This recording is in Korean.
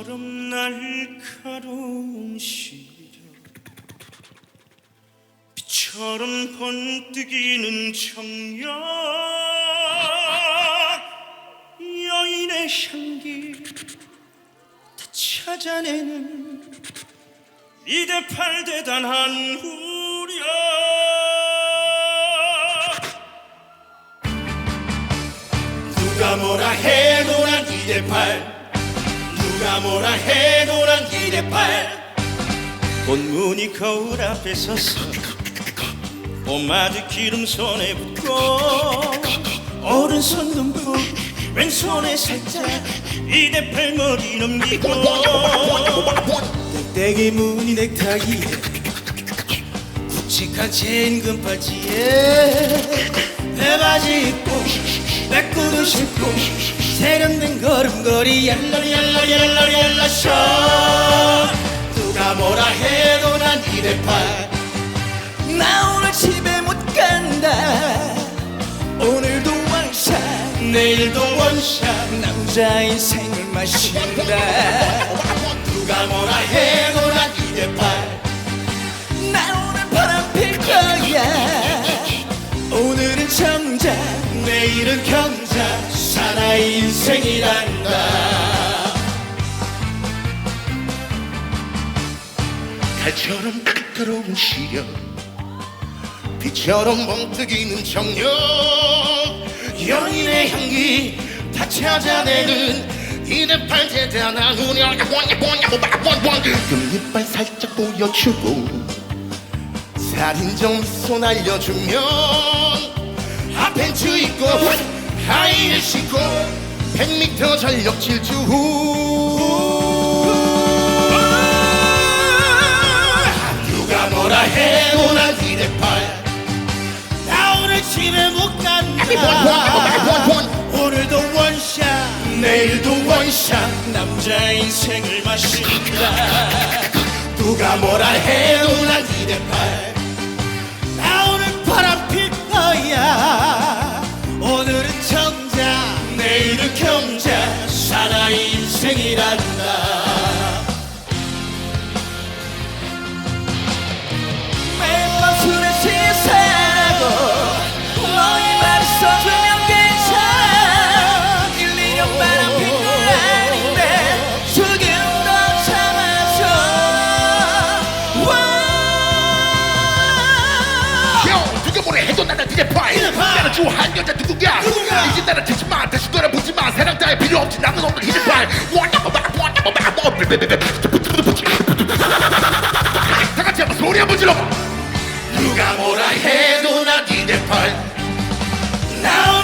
빛처럼 날카로운 시력. 빛처럼 번뜩이는 청력 여인의 향기 다 찾아내는 이대팔 대단한 후력 누가 뭐라 해도 난 이대팔 누가 뭐라 해도 난 이대팔. 본문이 거울 앞에 서서 봄아드 기름 손에 붓고 오른손 눈부 왼손에 살짝 이대팔 머리 넘기고 땡땡이 무늬 넥타이에 굵직한 체인 금팔찌에 배바지 입고 백구두 신고 세련된 걸음걸이 얄라리 얄라리 얄라리 얄라쇼 누가 뭐라 해도 난 이대팔 나 오늘 집에 못 간다. 오늘도 원샷 내일도 원샷. 남자 인생을 마신다. 누가 뭐라 해도 난 이대팔 나 오늘 바람 필 거야. 오늘은 정자 내일은 경자 사나이 인생이란다. 달처럼 날카로운 시력 빛처럼 멍뜨기는 정력 연인의 향기 다 찾아내는 이대팔 대단한 운영 금리빨 살짝 보여주고 살인적 미소 날려주면 핫팬츠 입고 하이힐 신고 100m 전력 질주 누가 뭐라 해도 난 이대팔. 나 오늘 집에 못 간다. 오늘도 원샷 내일도 원샷. 남자 인생을 마신다. 누가 뭐라 해도 난 이대팔 누가 뭐라 해도 나는 좋아하는 여자 누구야? 이제 나를 듣지 마. 다시 돌아보지 마. 사랑 따위 필요 없지 나는 오늘 이대팔 다 같이 한번 소리 한번 질러봐. 누가 뭐라 해도 난 이대팔 나